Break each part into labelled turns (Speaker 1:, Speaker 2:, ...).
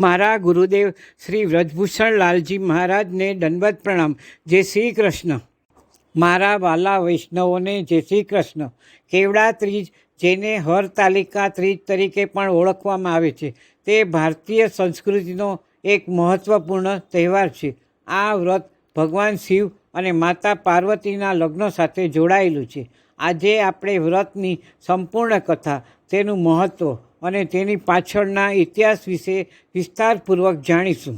Speaker 1: મારા ગુરુદેવ શ્રી વ્રજભૂષણ લાલજી મહારાજને દંડવત પ્રણામ. જય શ્રી કૃષ્ણ. મારા વાલા વૈષ્ણવોને જય શ્રી કૃષ્ણ. કેવડા ત્રીજ, જેને હર તાલિકા ત્રીજ તરીકે પણ ઓળખવામાં આવે છે. તે ભારતીય સંસ્કૃતિનો એક મહત્ત્વપૂર્ણ તહેવાર છે. આ વ્રત ભગવાન શિવ અને માતા પાર્વતીના લગ્ન સાથે જોડાયેલું છે. આજે આપણે વ્રતની સંપૂર્ણ કથા, તેનું મહત્ત્વ અને તેની પાછળના ઇતિહાસ વિશે વિસ્તારપૂર્વક જાણીશું.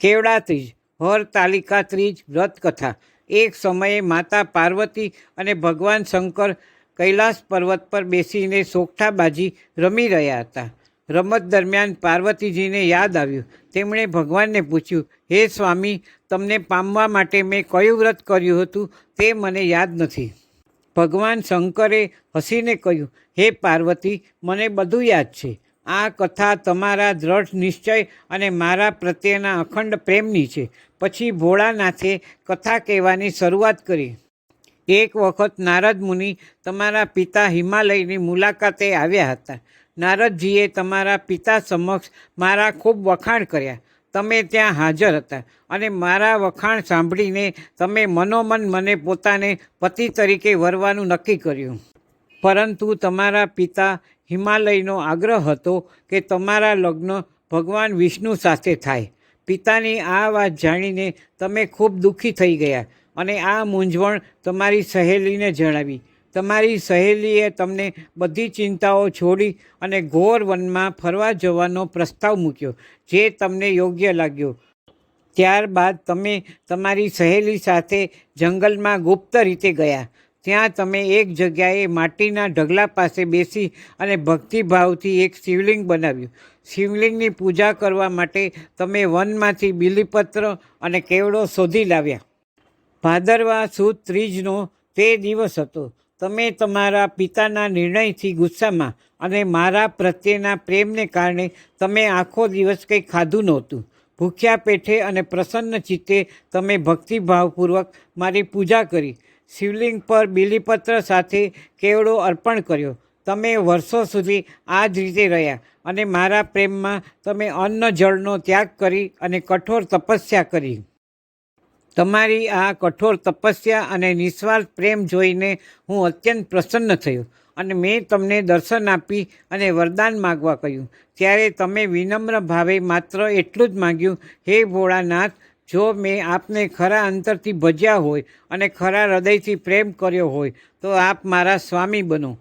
Speaker 1: કેવડા ત્રીજ હર તાલિકા ત્રીજ વ્રત કથા એક સમયે માતા પાર્વતી અને ભગવાન શંકર કૈલાસ પર્વત પર બેસીને સોગઠાબાજી રમી રહ્યા હતા. રમત દરમિયાન પાર્વતીજીને યાદ આવ્યું. તેમણે ભગવાનને પૂછ્યું, હે સ્વામી, તમને પામવા માટે મેં કયું વ્રત કર્યું હતું તે મને યાદ નથી. ભગવાન શંકરે હસીને કહ્યું, હે પાર્વતી, મને બધું યાદ છે. આ કથા તમારા દ્રઢ નિશ્ચય અને મારા પ્રત્યેના અખંડ પ્રેમની છે. પછી ભોળાનાથે કથા કહેવાની શરૂઆત કરી. એક વખત નારદ મુનિ તમારા પિતા હિમાલયની મુલાકાતે આવ્યા હતા. નારદજીએ તમારા પિતા સમક્ષ મારા ખૂબ વખાણ કર્યા. તમે ત્યાં હાજર હતા. અને મારા વખાણ સાંભળીને તમે મનોમન મને પોતાને પતિ તરીકે વરવાનું નક્કી કર્યું. પરંતુ તમારા પિતા હિમાલયનો આગ્રહ હતો કે તમારા લગ્ન ભગવાન વિષ્ણુ સાથે થાય. પિતાની આ વાત જાણીને તમે ખૂબ દુઃખી થઈ ગયા અને આ મૂંઝવણ તમારી સહેલીને જણાવી. તમારી સહેલીએ તમને બધી ચિંતાઓ છોડી અને ઘોર વનમાં ફરવા જવાનો પ્રસ્તાવ મૂક્યો, જે તમને યોગ્ય લાગ્યો. ત્યારબાદ તમે તમારી સહેલી સાથે જંગલમાં ગુપ્ત રીતે ગયા. ત્યાં તમે એક જગ્યાએ માટીના ઢગલા પાસે બેસી અને ભક્તિભાવથી એક શિવલિંગ બનાવ્યું. શિવલિંગની પૂજા કરવા માટે તમે વનમાંથી બીલીપત્ર અને કેવડો શોધી લાવ્યા. ભાદરવા સુદ ત્રીજનો તે દિવસ હતો. તમે તમારા પિતાના નિર્ણયથી ગુસ્સામાં અને મારા પ્રત્યેના પ્રેમને કારણે તમે આખો દિવસ કંઈ ખાધું નહોતું. ભૂખ્યા પેઠે અને પ્રસન્ન ચિત્તે તમે ભક્તિભાવપૂર્વક મારી પૂજા કરી. શિવલિંગ પર બીલીપત્ર સાથે કેવડો અર્પણ કર્યો. તમે વર્ષો સુધી આ જ રીતે રહ્યા અને મારા પ્રેમમાં તમે અન્ન જળનો ત્યાગ કરી અને કઠોર તપસ્યા કરી. તમારી આ કઠોર તપસ્યા અને નિસ્વાર્થ પ્રેમ જોઈને હું અત્યંત પ્રસન્ન થયો અને મેં તમને દર્શન આપી અને વરદાન માગવા કહ્યું. ત્યારે તમે વિનમ્ર ભાવે માત્ર એટલું જ માગ્યું, હે ભોળાનાથ, જો મેં આપને ખરા અંતરથી ભજ્યા હોય અને ખરા હૃદયથી પ્રેમ કર્યો હોય, તો આપ મારા સ્વામી બનો.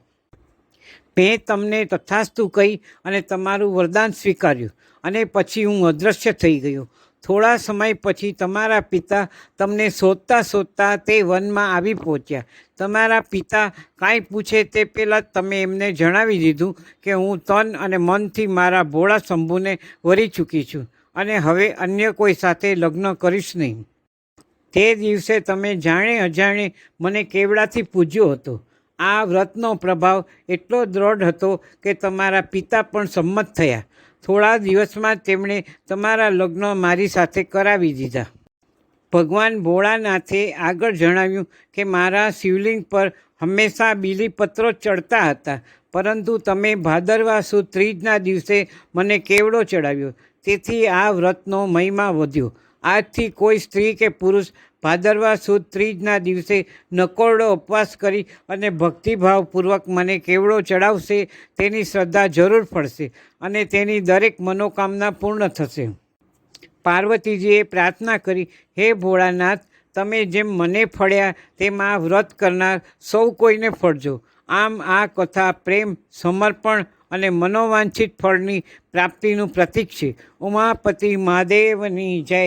Speaker 1: મેં તમને તથાસ્તુ કહી અને તમારું વરદાન સ્વીકાર્યું અને પછી હું અદૃશ્ય થઈ ગયો. થોડા સમય પછી તમારા પિતા તમને શોધતા શોધતા તે વનમાં આવી પહોંચ્યા. તમારા પિતા કાંઈ પૂછે તે પહેલાં તમે એમને જણાવી દીધું કે હું તન અને મનથી મારા ભોળા શંભુને વરી ચૂકી છું અને હવે અન્ય કોઈ સાથે લગ્ન કરીશ નહીં. તે દિવસે તમે જાણે અજાણે મને કેવડાથી પૂજ્યો હતો. આ વ્રતનો પ્રભાવ એટલો દ્રઢ હતો કે તમારા પિતા પણ સંમત થયા. થોડા દિવસમાં તેમણે તમારા લગ્ન મારી સાથે કરાવી દીધા. ભગવાન ભોળાનાથે આગળ જણાવ્યું કે મારા શિવલિંગ પર હંમેશા બીલીપત્રો ચડતા હતા, પરંતુ તમે ભાદરવા સુદ ત્રીજના દિવસે મને કેવડો ચડાવ્યો. તેથી આ વ્રતનો મહિમા વધ્યો. આજથી કોઈ સ્ત્રી કે પુરુષ ભાદરવા સુદ ત્રીજના દિવસે નકોરડો ઉપવાસ કરી અને ભક્તિભાવપૂર્વક મને કેવડો ચડાવશે તેની શ્રદ્ધા જરૂર પડશે અને તેની દરેક મનોકામના પૂર્ણ થશે. પાર્વતીજીએ પ્રાર્થના કરી, હે ભોળાનાથ, તમે જેમ મને ફળ્યા તેમ આ વ્રત કરનાર સૌ કોઈને ફળજો. આમ આ કથા પ્રેમ, સમર્પણ અને મનોવાંછિત ફળની પ્રાપ્તિનું પ્રતીક છે. ઉમાપતિ મહાદેવની જય.